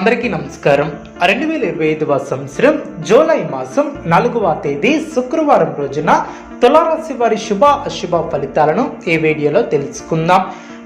అందరికీ నమస్కారం. రెండు వేల ఇరవై ఐదవ సంవత్సరం జూలై మాసం నాలుగవ తేదీ శుక్రవారం రోజున తులారాశి వారి శుభ అశుభ ఫలితాలను ఈ వీడియోలో తెలుసుకుందాం.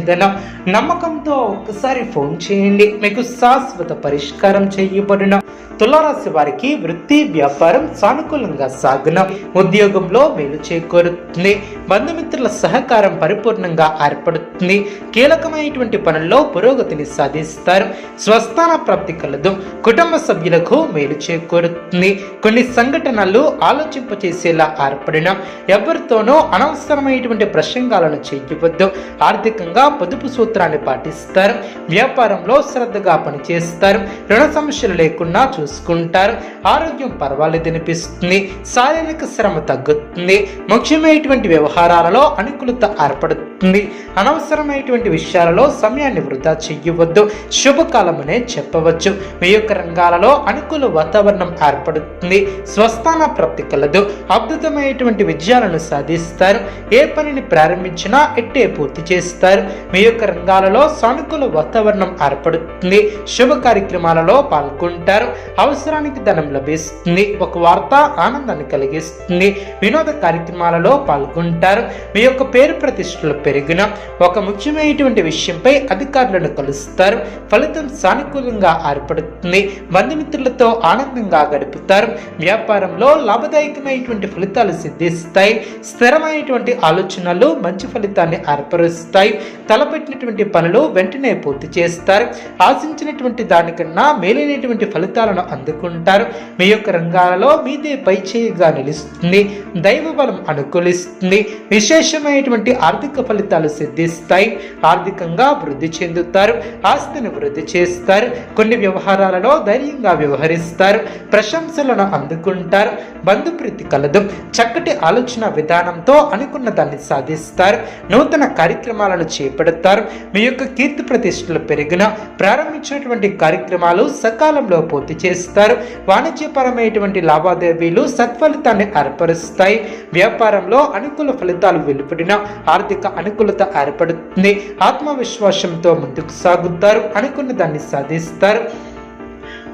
పరిష్కరించేదన నమ్మకంతో ఒక్కసారి ఫోన్ చేయండి. మీకు శాశ్వత పరిష్కారం చేయబడిన. తులారాశి వారికి వృత్తి వ్యాపారం సానుకూలంగా సాగున. ఉద్యోగంలో మేలు చేకూరుతుంది. బంధుమిత్రుల సహకారం పరిపూర్ణంగా ఏర్పడుతుంది. కీలకమైనటువంటి పనుల్లో పురోగతిని సాధిస్తారు. స్వస్థాన ప్రాప్తి కలదు. కుటుంబ సభ్యులకు మేలు చేకూరుతుంది. కొన్ని సంఘటనలు ఆలోచింపచేసేలా ఏర్పడిన. ఎవరితోనూ అనవసరమైనటువంటి ప్రసంగాలను చేయవద్దు. ఆర్థికంగా పొదుపు సూత్రాన్ని పాటిస్తారు వ్యాపారంలో శ్రద్ధగా పనిచేస్తారు రుణ సమస్యలు లేకుండా చూసుకుంటారు ఆరోగ్యం పర్వాలేదనిపిస్తుంది శారీరక శ్రమ తగ్గుతుంది ముఖ్యమైనటువంటి వ్యవహారాలలో అనుకూలత ఏర్పడుతుంది అనవసరమైనటువంటి విషయాలలో సమయాన్ని వృధా చెయ్యవద్దు శుభకాలమనే చెప్పవచ్చు. మీ యొక్క రంగాలలో అనుకూల వాతావరణం ఏర్పడుతుంది స్వస్థాన ప్రాప్తి కలదు అద్భుతమైనటువంటి విజయాలను సాధిస్తారు ఏ పనిని ప్రారంభించినా ఎట్టే పూర్తి చేస్తారు మీ యొక్క రంగాలలో సానుకూల వాతావరణం ఏర్పడుతుంది. శుభ కార్యక్రమాలలో పాల్గొంటారు. అవసరానికి ధనం లభిస్తుంది. ఒక వార్త ఆనందాన్ని కలిగిస్తుంది. వినోద కార్యక్రమాలలో పాల్గొంటారు. మీ యొక్క పేరు ప్రతిష్టలు పెరిగిన ఒక ముఖ్యమైనటువంటి విషయంపై అధికారులను కలుస్తారు. ఫలితం సానుకూలంగా ఏర్పడుతుంది. బంధుమిత్రులతో ఆనందంగా గడుపుతారు. వ్యాపారంలో లాభదాయకమైనటువంటి ఫలితాలు సిద్ధిస్తాయి. స్థిరమైనటువంటి ఆలోచనలు మంచి ఫలితాన్ని ఏర్పరుస్తాయి. తలపెట్టినటువంటి పనులు వెంటనే పూర్తి చేస్తారు. ఆశించినటువంటి దానికన్నా మేలైనటువంటి ఫలితాలను అందుకుంటారు. మీ యొక్క రంగాలలో మీదే పైచేయిగా నిలుస్తుంది. దైవ బలం అనుకూలిస్తుంది. విశేషమైనటువంటి ఆర్థిక ఫలితాలు సిద్ధిస్తాయి. ఆర్థికంగా వృద్ధి చెందుతారు. ఆస్తిని వృద్ధి చేస్తారు. కొన్ని వ్యవహారాలలో ధైర్యంగా వ్యవహరిస్తారు. ప్రశంసలను అందుకుంటారు. బంధుప్రీతి కలదు. చక్కటి ఆలోచన విధానంతో అనుకున్న దాన్ని సాధిస్తారు. నూతన కార్యక్రమాలను చేపడతారు మీ యొక్క కీర్తి ప్రతిష్టలు పెరిగిన ప్రారంభించినటువంటి కార్యక్రమాలు సకాలంలో పూర్తి చేస్తారు. వాణిజ్యపరమైనటువంటి లావాదేవీలు సత్ఫలితాన్ని ఏర్పరుస్తాయి. వ్యాపారంలో అనుకూల ఫలితాలు వెలువడిన ఆర్థిక అనుకూలత ఏర్పడుతుంది. ఆత్మవిశ్వాసంతో ముందుకు సాగుతారు. అనుకున్న దాన్ని సాధిస్తారు.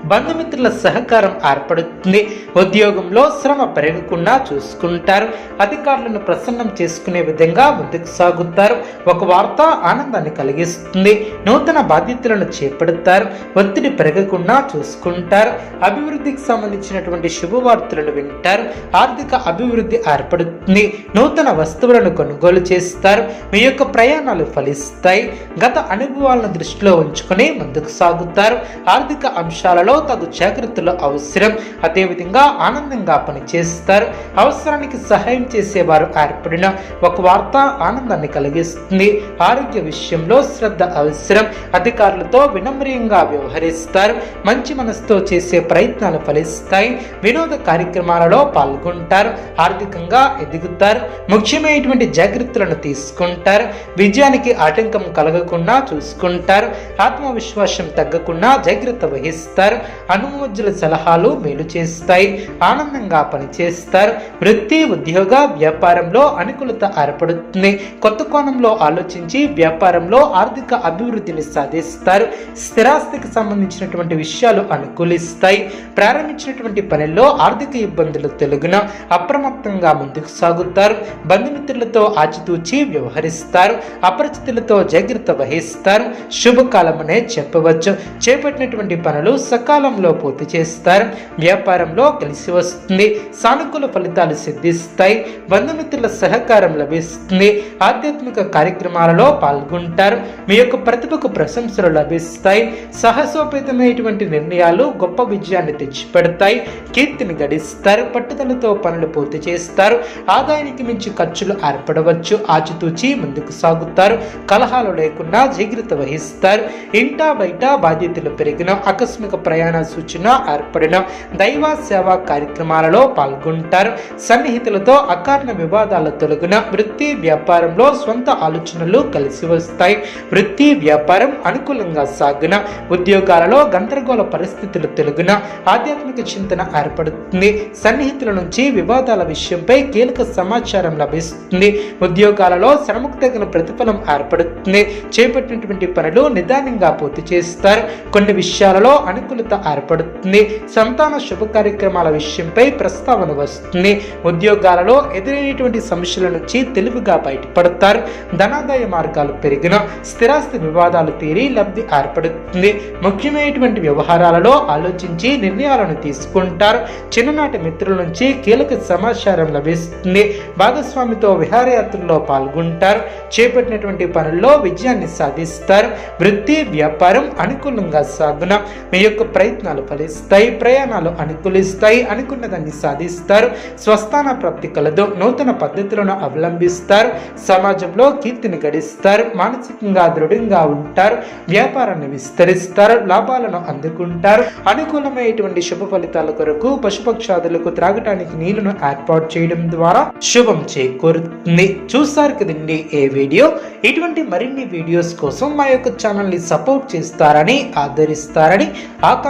బంధుమిత్రుల సహకారం ఏర్పడుతుంది. ఉద్యోగంలో శ్రమ పెరగకుండా చూసుకుంటారు. అధికారులను ప్రసన్నం చేసుకునే విధంగా ముందుకు సాగుతారు. ఒక వార్త ఆనందాన్ని కలిగిస్తుంది. నూతన బాధ్యతలను చేపడతారు. ఒత్తిడి పెరగకుండా చూసుకుంటారు. అభివృద్ధికి సంబంధించినటువంటి శుభవార్తలను వింటారు. ఆర్థిక అభివృద్ధి ఏర్పడుతుంది. నూతన వస్తువులను కొనుగోలు చేస్తారు. మీ యొక్క ప్రయాణాలు ఫలిస్తాయి. గత అనుభవాలను దృష్టిలో ఉంచుకొని ముందుకు సాగుతారు. ఆర్థిక అంశాలలో తగు జాగ్రత్తలు అవసరం. అదేవిధంగా ఆనందంగా పనిచేస్తారు. అవసరానికి సహాయం చేసేవారు ఏర్పడిన ఒక వార్త ఆనందాన్ని కలిగిస్తుంది. ఆరోగ్య విషయంలో శ్రద్ధ అవసరం. అధికారులతో వినమ్రియంగా వ్యవహరిస్తారు. మంచి మనసుతో చేసే ప్రయత్నాలు ఫలిస్తాయి. వినోద కార్యక్రమాలలో పాల్గొంటారు. ఆర్థికంగా ఎదుగుతారు. ముఖ్యమైనటువంటి జాగ్రత్తలను తీసుకుంటారు. విజయానికి ఆటంకం కలగకుండా చూసుకుంటారు. ఆత్మవిశ్వాసం తగ్గకుండా జాగ్రత్త వహిస్తారు. అనుమోజ్జుల సలహాలు మేలు చేస్తాయి ఆనందంగా పనిచేస్తారు. వృత్తి ఉద్యోగ వ్యాపారంలో అనుకూలత ఏర్పడుతుంది. కొత్త కోణంలో ఆలోచించి వ్యాపారంలో ఆర్థిక అభివృద్ధిని సాధిస్తారు. స్థిరాస్తికి సంబంధించినటువంటి విషయాలు అనుకూలిస్తాయి. ప్రారంభించినటువంటి పనుల్లో ఆర్థిక ఇబ్బందులు తెలుగున అప్రమత్తంగా ముందుకు సాగుతారు. బంధుమిత్రులతో ఆచితూచి వ్యవహరిస్తారు. అపరిచితులతో జాగ్రత్త వహిస్తారు. శుభకాలమనే చెప్పవచ్చు. చేపట్టినటువంటి పనులు సక్ సకాలంలో పూర్తి చేస్తారు. వ్యాపారంలో కలిసి వస్తుంది. సానుకూల ఫలితాలు సిద్ధిస్తాయి. బంధుమిత్రుల సహకారం లభిస్తుంది. ఆధ్యాత్మిక కార్యక్రమాలలో పాల్గొంటారు. మీ యొక్క ప్రతిభకు ప్రశంసలు లభిస్తాయి. సాహసోపేతమైనటువంటి నిర్ణయాలు గొప్ప విజయాన్ని తెచ్చిపెడతాయి. కీర్తిని గడిస్తారు. పట్టుదలతో పనులు పూర్తి చేస్తారు. ఆదాయానికి మించి ఖర్చులు ఏర్పడవచ్చు. ఆచితూచి ముందుకు సాగుతారు. కలహాలు లేకుండా జాగ్రత్త వహిస్తారు. ఇంటా బయట బాధ్యతలు పెరిగిన ఆకస్మిక ప్రయాణ ప్రయాణ సూచన ఏర్పడిన దైవ సేవా కార్యక్రమాలలో పాల్గొంటారు. సన్నిహితులతో అకారణ వివాదాల తొలగిన వృత్తి వ్యాపారంలో సొంత ఆలోచనలు కలిసి వస్తాయి. వృత్తి వ్యాపారం అనుకూలంగా సాగిన ఉద్యోగాలలో గందరగోళ పరిస్థితులు తొలగిన ఆధ్యాత్మిక చింతన ఏర్పడుతుంది. సన్నిహితుల నుంచి వివాదాల విషయంపై కీలక సమాచారం లభిస్తుంది. ఉద్యోగాలలో శ్రమకు తగిన ప్రతిఫలం ఏర్పడుతుంది. చేపట్టినటువంటి పనులు నిదానంగా పూర్తి చేస్తారు. కొన్ని విషయాలలో అనుకూలత ఏర్పడుతుంది. సంతాన శుభ కార్యక్రమాల విషయంపై ప్రస్తావన వస్తుంది. ఉద్యోగాలలో ఎదురైనటువంటి సమస్యల నుంచి తెలివిగా బయటపడతారు. ధనాదాయ మార్గాలు పెరిగిన స్థిరాస్తి వివాదాలు తీరి లబ్ధి ఏర్పడుతుంది. ముఖ్యమైనటువంటి వ్యవహారాలలో ఆలోచించి నిర్ణయాలను తీసుకుంటారు. చిన్ననాటి మిత్రుల నుంచి కీలక సమాచారం లభిస్తుంది. భాగస్వామితో విహారయాత్రల్లో పాల్గొంటారు. చేపట్టినటువంటి పనుల్లో విజయాన్ని సాధిస్తారు. వృత్తి వ్యాపారం అనుకూలంగా సాగున మీ యొక్క ప్రయత్నాలు ఫలిస్తాయి ప్రయాణాలు అనుకూలిస్తాయి అనుకున్నదాన్ని సాధిస్తారు స్వస్థాన ప్రాప్తి కలదు నూతన పద్ధతులను అవలంబిస్తారు సమాజంలో కీర్తిని గడిస్తారు మానసికంగా దృఢంగా ఉంటారు వ్యాపారాన్ని విస్తరిస్తారు లాభాలను అందుకుంటారు. అనుకూలమైనటువంటి శుభ ఫలితాల కొరకు పశుపక్షాదులకు త్రాగటానికి నీళ్ళను ఏర్పాటు చేయడం ద్వారా శుభం చేకూరుతుంది. చూస్తారు కదండి ఏ వీడియో? ఇటువంటి మరిన్ని వీడియోస్ కోసం మా యొక్క ఛానల్ని సపోర్ట్ చేస్తారని ఆదరిస్తారని ఆక